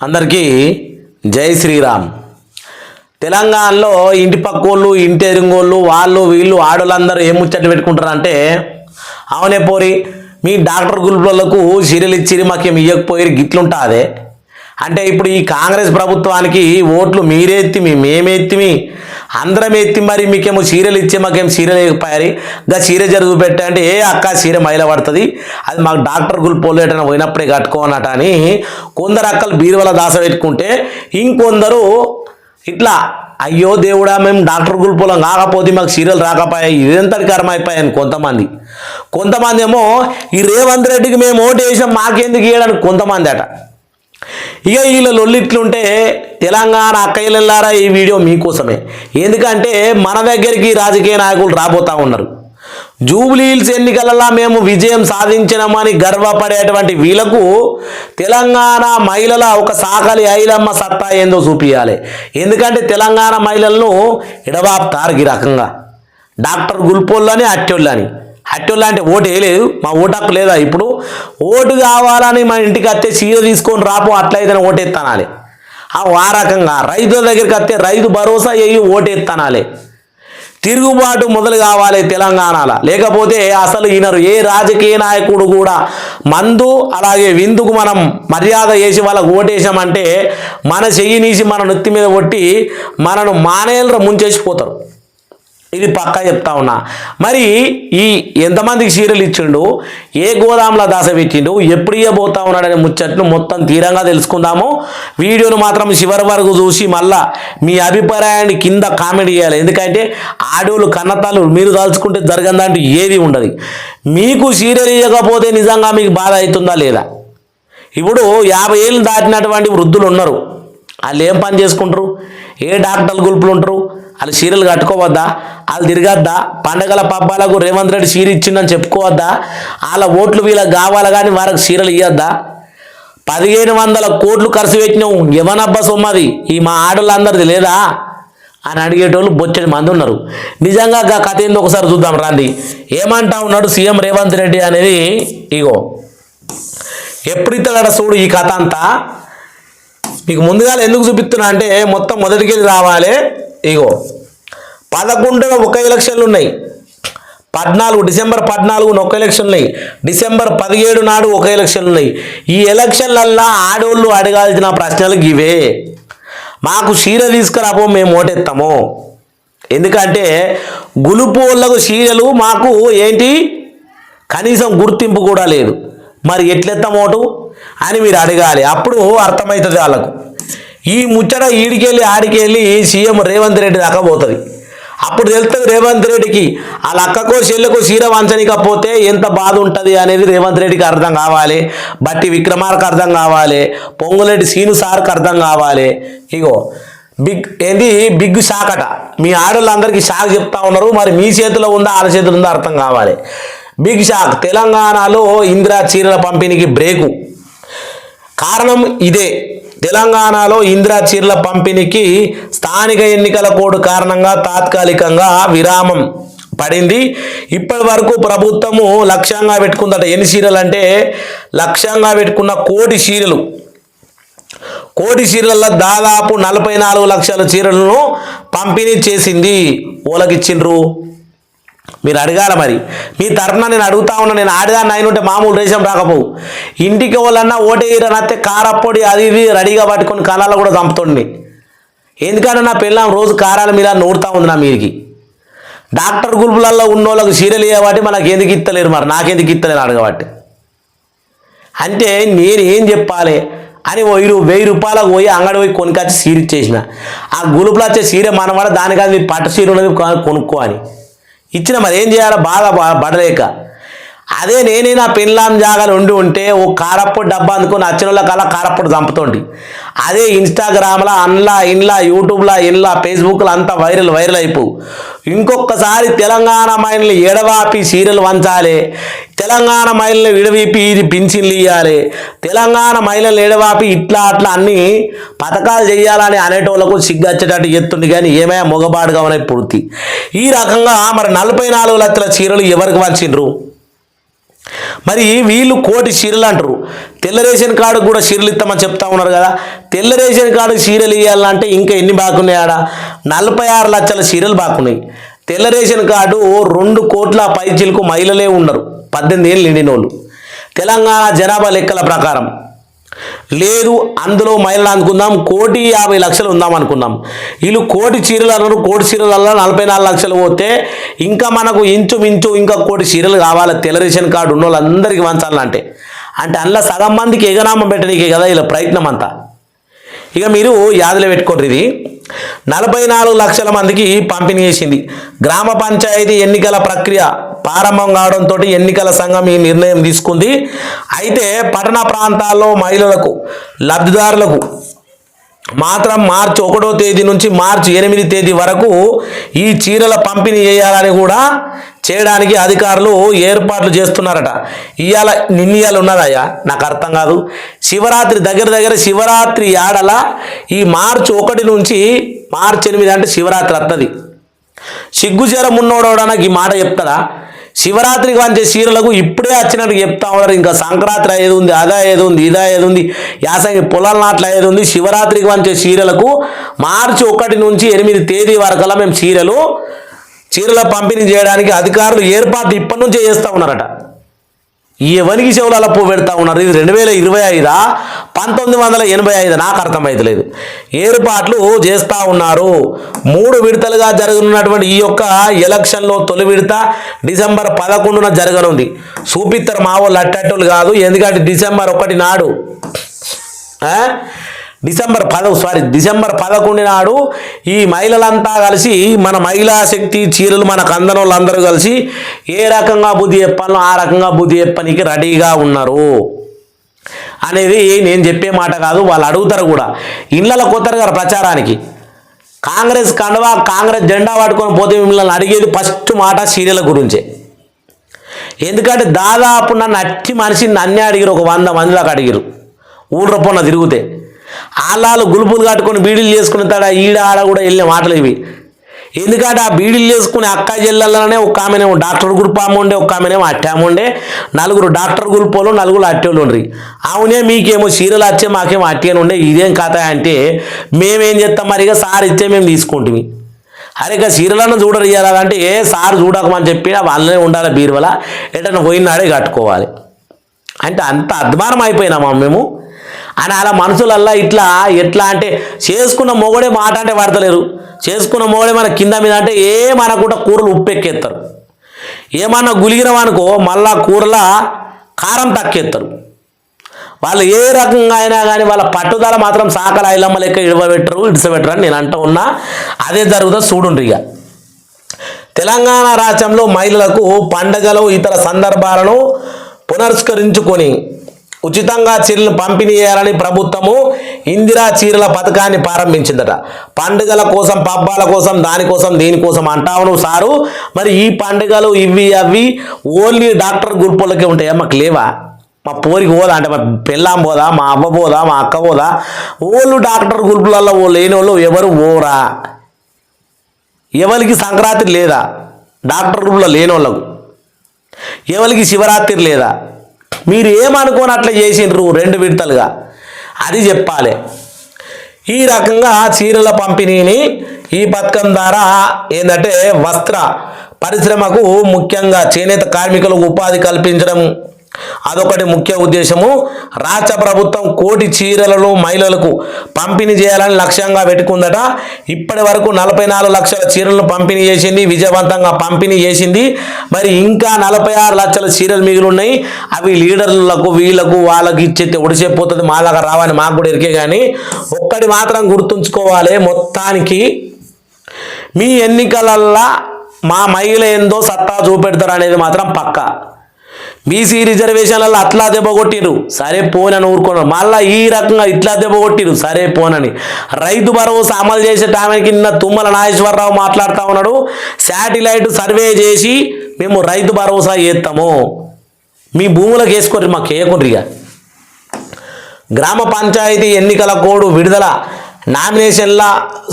అందరికీ జై శ్రీరామ్. తెలంగాణలో ఇంటి పక్కోళ్ళు ఇంటి ఎరుంగోళ్ళు వాళ్ళు వీళ్ళు ఆడోళ్ళందరూ ఏం ముచ్చట పెట్టుకుంటారు అంటే అవునే పోరి మీ డాక్టర్ గ్రూపులకు సీరియల్ ఇచ్చిరి మాకేం ఇవ్వకపోయి గిట్లుంటాదే. అంటే ఇప్పుడు ఈ కాంగ్రెస్ ప్రభుత్వానికి ఓట్లు మీరెత్తిమి మేమెత్తిమి అందరం ఎత్తి మరి మీకేమో సీరియల్ ఇచ్చే మాకేం సీరియల్ లేకపోయారు? గా సీరియల్ జరుగు పెట్టా అంటే ఏ అక్క సీర మైల పడుతుంది? అది మాకు డాక్టర్ గుల్ పోలేటని పోయినప్పుడే కట్టుకోనట అని కొందరు అక్కలు బీరువల దాస పెట్టుకుంటే ఇంకొందరు ఇట్లా అయ్యో దేవుడా మేము డాక్టర్ గుల్పోలం కాకపోతే మాకు సీరియల్ రాకపోయాయి ఇదంతటి కర్మ అయిపోయాయని కొంతమంది. కొంతమంది ఏమో ఈ రేవంత్ రెడ్డికి మేము ఓటు వేసాం మాకెందుకు ఇవ్వడానికి కొంతమంది అట ఇక వీళ్ళ లొల్లిట్లుంటే తెలంగాణ అక్కయ్యలారా ఈ వీడియో మీకోసమే. ఎందుకంటే మన దగ్గరికి రాజకీయ నాయకులు రాబోతా ఉన్నారు. జూబ్లీ హిల్స్ ఎన్నికలలో మేము విజయం సాధించినామని గర్వపడేటువంటి వీళ్ళకు తెలంగాణ మహిళల ఒక సాకలి ఐలమ్మ సత్తా ఏందో చూపించాలి ఎందుకంటే తెలంగాణ మహిళలను ఎడబాపుతారు ఈ రకంగా. డాక్టర్ గుల్పోళ్ళని అట్టోళ్ళని అట్టోళ్ళు అంటే ఓటు వేయలేదు. మా ఓటు హక్కు లేదా ఇప్పుడు? ఓటు కావాలని మా ఇంటికి వస్తే సీరో తీసుకొని రాపో అట్లయితే ఓటు ఎత్తానాలి. ఆ రకంగా రైతుల దగ్గరికి వస్తే రైతు భరోసా వేయి ఓటు ఎత్తానాలి. తిరుగుబాటు మొదలు కావాలి తెలంగాణలో. లేకపోతే అసలు ఈయనరు ఏ రాజకీయ నాయకుడు కూడా మందు అలాగే విందుకు మనం మర్యాద చేసి వాళ్ళకు ఓటేసామంటే మన చెయ్యి నీసి మన నొత్తి మీద కొట్టి మనను మానేళ్ళ ముంచేసిపోతారు ఇది పక్కా చెప్తా ఉన్నా. మరి ఈ ఎంతమందికి సీరియల్ ఇచ్చిండు? ఏ గోదాంలో దాస పెట్టిండు? ఎప్పుడు ఇవ్వబోతా ఉన్నాడనే ముచ్చట్ను మొత్తం తీరంగా తెలుసుకుందాము. వీడియోను మాత్రం చివరి వరకు చూసి మళ్ళా మీ అభిప్రాయాన్ని కింద కామెంట్ చేయాలి. ఎందుకంటే ఆడోళ్ళు కన్నతాలు మీరు దాల్చుకుంటే జరగదంటూ ఏది ఉండదు. మీకు సీరియల్ ఇవ్వకపోతే నిజంగా మీకు బాధ అవుతుందా లేదా? ఇప్పుడు యాభై ఏళ్ళు దాటినటువంటి వృద్ధులు ఉన్నారు. వాళ్ళు ఏం పని చేసుకుంటారు? ఏ డాక్టర్లు గుల్పులు ఉంటారు? వాళ్ళు చీరలు కట్టుకోవద్దా? వాళ్ళు తిరగద్దా? పండగల పబ్బాలకు రేవంత్ రెడ్డి చీర ఇచ్చిందని చెప్పుకోవద్దా? వాళ్ళ ఓట్లు వీళ్ళకి కావాలి కానీ వారికి చీరలు ఇవ్వద్దా పదిహేను వందల కోట్లు ఖర్చు పెట్టినావు. ఎవనబ్బా సొమ్మది ఈ మా ఆడోళ్ళందరిది లేదా? అని అడిగేటోళ్ళు బొచ్చని మంది ఉన్నారు. నిజంగా గా కథ ఏందో ఒకసారి చూద్దాం రండి. ఏమంటా ఉన్నాడు సీఎం రేవంత్ రెడ్డి అనేది? ఇగో. ఎప్పుడు చూడు ఈ కథ అంతా. మీకు ముందుగా ఎందుకు చూపిస్తున్నా అంటే మొత్తం మొదటికి రావాలి. ఇగో పదకొండున ఒక ఎలక్షన్లు ఉన్నాయి. పద్నాలుగు డిసెంబర్ పద్నాలుగున ఒక ఎలక్షన్ ఉన్నాయి. డిసెంబర్ పదిహేడు నాడు ఒక ఎలక్షన్లు ఉన్నాయి. ఈ ఎలక్షన్లల్లా ఆడోళ్ళు అడగాల్సిన ప్రశ్నలు ఇవే. మాకు చీర తీసుకురాపో మేము ఓటేస్తాము ఎందుకంటే గులుపు వాళ్ళకు చీరలు మాకు ఏంటి? కనీసం గుర్తింపు కూడా లేదు. మరి ఎట్లెత్తాం ఓటు అని మీరు అడగాలి. అప్పుడు అర్థమవుతుంది వాళ్ళకు. ఈ ముచ్చట ఈడికెళ్ళి ఆడికెళ్ళి సీఎం రేవంత్ రెడ్డి దాకా పోతుంది. అప్పుడు తెలుస్తుంది రేవంత్ రెడ్డికి వాళ్ళ అక్కకో చెల్లెకో చీర వంచనికపోతే ఎంత బాధ ఉంటుంది అనేది రేవంత్ రెడ్డికి అర్థం కావాలి. బట్టి విక్రమార్కి అర్థం కావాలి. పొంగులెడ్డి సీను సార్కి అర్థం కావాలి. ఇగో బిగ్ ఏంది? బిగ్ షాకట. మీ ఆడోళ్ళందరికీ షాక్ చెప్తా ఉన్నారు. మరి మీ చేతిలో ఉందా వాళ్ళ చేతిలో ఉందా అర్థం కావాలి. Big shock. తెలంగాణలో ఇందిరా చీరల పంపిణీకి బ్రేకు. కారణం ఇదే. తెలంగాణలో ఇందిరా చీరల పంపిణీకి స్థానిక ఎన్నికల కోడ్ కారణంగా తాత్కాలికంగా విరామం పడింది. ఇప్పటి వరకు ప్రభుత్వము లక్ష్యంగా పెట్టుకుందట. ఎన్ని చీరలు అంటే లక్ష్యంగా పెట్టుకున్న కోటి చీరలు కోటి చీరలలో దాదాపు నలభై నాలుగు లక్షల చీరలను పంపిణీ చేసింది. ఓలకిచ్చిండ్రు. మీరు అడగాల మరి. మీ తరఫున నేను అడుగుతా ఉన్నా నేను ఆడదాన్ని అయిన ఉంటే మామూలు రేషం రాకపోవు ఇంటికి వాళ్ళన్నా ఓటేయరనైతే కారప్పొడి అది ఇది రెడీగా పట్టుకొని కళాలు కూడా చంపుతుండే. ఎందుకంటే నా పెళ్ళాం రోజు కారాల మీద నూరుతా ఉంది నా మీరికి డాక్టర్ గ్రూపులలో ఉన్న వాళ్ళకి సీరియల్ ఇవ్వబట్టి మనకు ఎందుకు ఇస్తలేరు మరి? నాకెందుకు ఇస్తలేరు అడగబట్టి. అంటే నేను ఏం చెప్పాలి? అని ఓ వెయ్యి రూపాయలకు పోయి అంగడి పోయి కొనుకొచ్చి సీర ఇచ్చేసిన ఆ గులుపులో వచ్చే సీర మనవాడ దానికది మీ పట్టు సీర ఉన్నది కొనుక్కో అని. ఇచ్చిన మరి ఏం చేయాలి? బాధ పడలేక అదే నేనే నా పెన్లాం జాగాలు ఉండి ఉంటే ఓ కారప్పొడి డబ్బా అందుకుని వచ్చిన వాళ్ళ కల కారప్పొడి చంపుతోండి అదే ఇన్స్టాగ్రామ్లా అన్లా ఇన్లా యూట్యూబ్లో ఇన్లా ఫేస్బుక్లో అంతా వైరల్ వైరల్ అయిపోవు ఇంకొకసారి తెలంగాణ మహిళలు ఎడవాపి సీరియల్ వంచాలి. తెలంగాణ మహిళలు విడవీపి ఇది పింఛన్లు ఇవ్వాలి తెలంగాణ మహిళలు ఎడవాపి ఇట్లా అట్లా అన్నీ పథకాలు చేయాలని అనేటోళ్ళకు సిగ్గచ్చేటట్టు ఎత్తుండి కానీ ఏమైనా మొగబాటుగా ఉన్నాయి పూర్తి. ఈ రకంగా మరి నలభై నాలుగు లక్షల చీరలు ఎవరికి వంచిండ్రు మరి వీళ్ళు కోటి చీరలు అంటారు. తెల్ల రేషన్ కార్డు కూడా చీరలు ఇస్తామని చెప్తా ఉన్నారు కదా. తెల్ల రేషన్ కార్డు చీరలు ఇవ్వాలంటే ఇంకా ఎన్ని బాగున్నాయి ఆడ? నలభై ఆరు లక్షల చీరలు బాగున్నాయి. తెల్ల రేషన్ కార్డు రెండు కోట్ల పైచీలకు మహిళలే ఉన్నారు. పద్దెనిమిది ఏళ్ళు నిండినోళ్ళు. తెలంగాణ జనాభా లెక్కల ప్రకారం. లేదు అందులో మహిళలు అనుకుందాం కోటి యాభై లక్షలు ఉందాం అనుకుందాం. వీళ్ళు కోటి చీరలు అన్నారు కోటి చీరలలో నలభై నాలుగు లక్షలు పోతే ఇంకా మనకు ఇంచుమించు ఇంకా కోటి చీరలు కావాలి. తెల్ల రేషన్ కార్డు ఉన్న వాళ్ళందరికీ వంచాలంటే అంటే అందులో సగం మందికి ఎగనామం పెట్టడానికి కదా ఇలా ప్రయత్నం అంతా. ఇక మీరు యాదులో పెట్టుకోండి ఇది. నలభై నాలుగు లక్షల మందికి పంపిణీ చేసింది. గ్రామ పంచాయతీ ఎన్నికల ప్రక్రియ ప్రారంభం కావడంతో ఎన్నికల సంఘం ఈ నిర్ణయం తీసుకుంది. అయితే పట్టణ ప్రాంతాల్లో మహిళలకు లబ్ధిదారులకు మాత్రం మార్చి ఒకటో తేదీ నుంచి మార్చి ఎనిమిది తేదీ వరకు ఈ చీరల పంపిణీ చేయాలని కూడా చేయడానికి అధికారులు ఏర్పాట్లు చేస్తున్నారట. ఇవాళ నిన్నయాలు ఉన్నదయ్యా నాకు అర్థం కాదు. శివరాత్రి దగ్గర దగ్గర శివరాత్రి ఆడల ఈ మార్చి ఒకటి నుంచి మార్చి ఎనిమిది అంటే శివరాత్రి వస్తుంది సిగ్గు జ్వరం ఉన్నోడోడా నాకు ఈ మాట చెప్తారా శివరాత్రికి వంచే చీరలకు ఇప్పుడే వచ్చినట్టు చెప్తా ఉన్నారు. ఇంకా సంక్రాంతి ఏది ఉంది అదా ఏది ఉంది ఇదా ఏది ఉంది యాసంగి పొలాల నాట్ల ఏది ఉంది. శివరాత్రికి వంచే చీరలకు మార్చి ఒకటి నుంచి ఎనిమిది తేదీ వరకల్లా మేము చీరలు చీరల పంపిణీ చేయడానికి అధికారులు ఏర్పాట్లు ఇప్పటి నుంచే చేస్తూ ఉన్నారట. ఎవరికి చెవుల పువ్వు పెడతా ఉన్నారు. ఇది రెండు వేల ఇరవై ఐదా? పంతొమ్మిది వందల ఎనభై ఐదు నాకు అర్థమైతలేదు. ఏర్పాట్లు చేస్తూ ఉన్నారు. మూడు విడతలుగా జరగనున్నటువంటి ఈ యొక్క ఎలక్షన్లో తొలి విడత డిసెంబర్ పదకొండున జరగనుంది. చూపిస్తారు మా వాళ్ళు అట్టేటోళ్ళు కాదు ఎందుకంటే డిసెంబర్ ఒకటి నాడు డిసెంబర్ పద సారీ డిసెంబర్ పదకొండు నాడు ఈ మహిళలంతా కలిసి మన మహిళా శక్తి చీరలు మనకు అందని వాళ్ళందరూ కలిసి ఏ రకంగా బుద్ధి చెప్పాలో ఆ రకంగా బుద్ధి చెప్పనికి రెడీగా ఉన్నారు. అనేది నేను చెప్పే మాట కాదు వాళ్ళు అడుగుతారు కూడా. ఇళ్ళలో కొత్తారు గారు ప్రచారానికి. కాంగ్రెస్ కండవా కాంగ్రెస్ జెండా పట్టుకొని పోతే మిమ్మల్ని అడిగేది ఫస్ట్ మాట సీరియల్ గురించే. ఎందుకంటే దాదాపు నన్ను అట్టి మనిషిని నన్నే అడిగిరు ఒక వంద మందిలాగా అడిగిరు ఊళ్ళ తిరిగితే. ఆళ్ళు గులుపులు కట్టుకొని బీడీలు చేసుకుని తాడ ఈడ ఆడ కూడా వెళ్ళే మాటలు ఇవి. ఎందుకంటే ఆ బీడీలు చేసుకునే అక్క జిల్లాలోనే ఒక ఆమెనేమో డాక్టర్ గ్రూప్ ఆమె ఉండే ఒక ఆమెనేమో అట్టాము ఉండే నలుగురు డాక్టర్ గ్రూపోలు నలుగురు అట్టేళ్ళు ఉండ్రి. అవునే మీకేమో చీరలు వచ్చే మాకేమో అట్టేని ఉండే ఇదేం కథ అంటే మేమేం చేస్తాం మరి ఇక సార్ ఇచ్చే మేము తీసుకుంటుంది అరే ఇక సీరియలను చూడరు ఇవ్వాలంటే ఏ సార్ చూడకమని చెప్పి వాళ్ళనే ఉండాలి బీరువల ఎటన్నా పోయినాడే కట్టుకోవాలి. అంటే అంత అద్మానం అయిపోయినామా మేము? అని అలా మనుషులల్లా ఇట్లా ఎట్లా అంటే చేసుకున్న మొగడే మాట అంటే పడతలేరు చేసుకున్న మొగడే మన కింద మీద అంటే ఏ కూరలు ఉప్పు ఎక్కేస్తారు ఏమన్నా గులిగినవనుకో మళ్ళా కూరల కారం తక్కేస్తారు వాళ్ళు ఏ రకంగా అయినా కానీ వాళ్ళ పట్టుదల మాత్రం సాకల ఐలమ్మ లెక్క ఇడవబెట్టరు ఇడిసబెట్టరు అని నేను అంటూ ఉన్నా. అదే జరుగుతుంది చూడుండ్రి ఇక తెలంగాణ రాష్ట్రంలో మహిళలకు పండగలు ఇతర సందర్భాలను పునరుస్కరించుకొని ఉచితంగా చీరలు పంపిణీ చేయాలని ప్రభుత్వము ఇందిరా చీరల పథకాన్ని ప్రారంభించిందట. పండుగల కోసం పబ్బాల కోసం దానికోసం దీనికోసం అంటావును సారు. మరి ఈ పండుగలు ఇవి అవి ఓన్లీ డాక్టర్ గ్రూపులకే ఉంటాయా? మాకు లేవా? మా పోరికి పోదా? అంటే మా పెళ్ళాం పోదా? మా అవ్వ పోదా? మా అక్క పోదా? ఓళ్ళు డాక్టర్ గ్రూపులలో లేని వాళ్ళు ఎవరు ఓరా ఎవరికి సంక్రాంతి లేదా? డాక్టర్ గ్రూపులో లేని వాళ్ళకు ఎవరికి శివరాత్రి లేదా? మీరు ఏమనుకోని అట్లా చేసిండ్రు రెండు విడతలుగా. అది చెప్పాలి. ఈ రకంగా చీరల పంపిణీని ఈ పథకం ద్వారా ఏంటంటే వస్త్ర పరిశ్రమకు ముఖ్యంగా చేనేత కార్మికులకు ఉపాధి కల్పించడం అదొకటి ముఖ్య ఉద్దేశము. రాష్ట్ర ప్రభుత్వం కోటి చీరలను మహిళలకు పంపిణీ చేయాలని లక్ష్యంగా పెట్టుకుందట. ఇప్పటి వరకు నలభై నాలుగు లక్షల చీరలను పంపిణీ చేసింది విజయవంతంగా పంపిణీ చేసింది. మరి ఇంకా నలభై ఆరు లక్షల చీరలు మిగిలి ఉన్నాయి అవి లీడర్లకు వీళ్ళకు వాళ్ళకి ఇచ్చేస్తే ఒడిసేపోతుంది మా దగ్గర రావని మాకు కూడా ఎరికే కానీ ఒక్కటి మాత్రం గుర్తుంచుకోవాలి మొత్తానికి. మీ ఎన్నికలల్లా మా మహిళ ఏందో సత్తా చూపెడతారు అనేది మాత్రం పక్కా. బీసీ రిజర్వేషన్లలో అట్లా దెబ్బగొట్టిరు సరే పోనని ఊరుకున్నారు. మళ్ళీ ఈ రకంగా ఇట్లా దెబ్బగొట్టిరు సరే పోనని. రైతు భరోసా అమలు చేసే టైంకి నిన్న తుమ్మల నాగేశ్వరరావు మాట్లాడుతూ ఉన్నాడు. శాటిలైట్ సర్వే చేసి మేము రైతు భరోసా చేస్తాము. మీ భూములకు వేసుకోర్రి మాకు వేయకుండ్రి ఇక గ్రామ పంచాయతీ ఎన్నికల కోడ్ విడుదల. నామినేషన్ల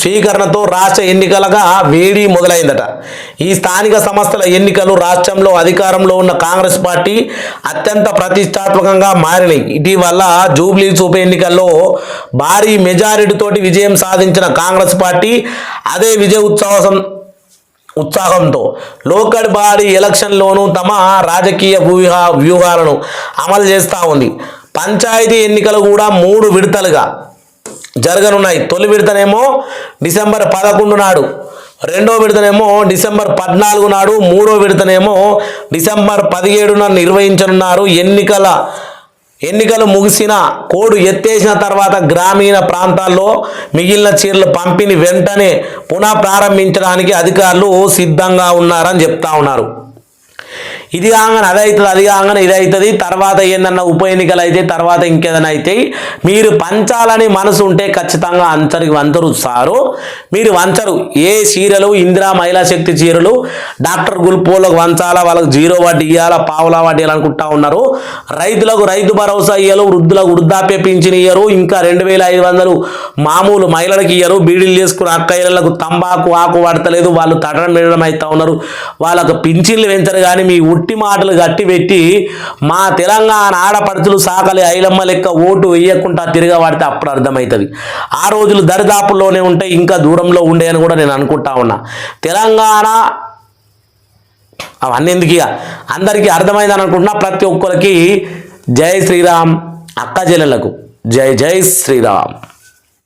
స్వీకరణతో రాష్ట్ర ఎన్నికలుగా వేడి మొదలైందట. ఈ స్థానిక సంస్థల ఎన్నికలు రాష్ట్రంలో అధికారంలో ఉన్న కాంగ్రెస్ పార్టీ అత్యంత ప్రతిష్టాత్మకంగా మారినాయి. ఇటీవల జూబ్లీస్ ఉప ఎన్నికల్లో భారీ మెజారిటీతోటి విజయం సాధించిన కాంగ్రెస్ పార్టీ అదే విజయ ఉత్సవం ఉత్సాహంతో లోకల్ బాడీ ఎలక్షన్లోనూ తమ రాజకీయ వ్యూహ వ్యూహాలను అమలు చేస్తూ ఉంది. పంచాయతీ ఎన్నికలు కూడా మూడు విడతలుగా జరగనున్నాయి. తొలి విడతనేమో డిసెంబర్ పదకొండు నాడు రెండో విడతనేమో డిసెంబర్ పద్నాలుగు నాడు మూడో విడతనేమో డిసెంబర్ పదిహేడున నిర్వహించనున్నారు. ఎన్నికల ఎన్నికలు ముగిసిన కోడు ఎత్తేసిన తర్వాత గ్రామీణ ప్రాంతాల్లో మిగిలిన చీరలు పంపిణీ వెంటనే పునః ప్రారంభించడానికి అధికారులు సిద్ధంగా ఉన్నారని చెప్తా ఉన్నారు. ఇది కాగానే అది అవుతుంది అది కాగానే ఇది అవుతుంది. తర్వాత ఏందన్నా ఉప ఎన్నికలు అయితే తర్వాత ఇంకేదైనా అయితే మీరు పంచాలని మనసు ఉంటే ఖచ్చితంగా అంచరికి వంచరు సారు. మీరు వంచరు. ఏ చీరలు ఇందిరా మహిళా శక్తి చీరలు డాక్టర్ గుల్పోలకు వంచాలా వాళ్ళకి జీరో వడ్డీ ఇవ్వాలా పావులా వడ్డీ ఇవ్వాలనుకుంటా ఉన్నారు. రైతులకు రైతు భరోసా ఇయ్యరు వృద్ధులకు వృద్ధాప్య పింఛన్ ఇయ్యరు ఇంకా రెండు వేల ఐదు వందలు మామూలు మహిళలకు ఇయ్యరు. బీడీలు చేసుకుని అక్కయ్యలకు తంబాకు ఆకు పడతలేదు వాళ్ళు తడడం పెట్టడం అవుతా ఉన్నారు. వాళ్ళకు పింఛన్లు పెంచరు కానీ మీ ఉట్టి మాటలు గట్టి పెట్టి మా తెలంగాణ ఆడపడుచులు సాకలి ఐలమ్మ లెక్క ఓటు వేయకుండా తిరగబడితే అప్పుడు అర్థమవుతుంది. ఆ రోజులు దరిదాపుల్లోనే ఉంటే ఇంకా దూరంలో ఉండే అని కూడా నేను అనుకుంటా ఉన్నా. తెలంగాణ అవన్నీ ఎందుకు ఇక? అందరికీ అర్థమైందని అనుకుంటున్నా. ప్రతి ఒక్కరికి జై శ్రీరామ్ అక్క చెల్లెలకు జై జై శ్రీరామ్.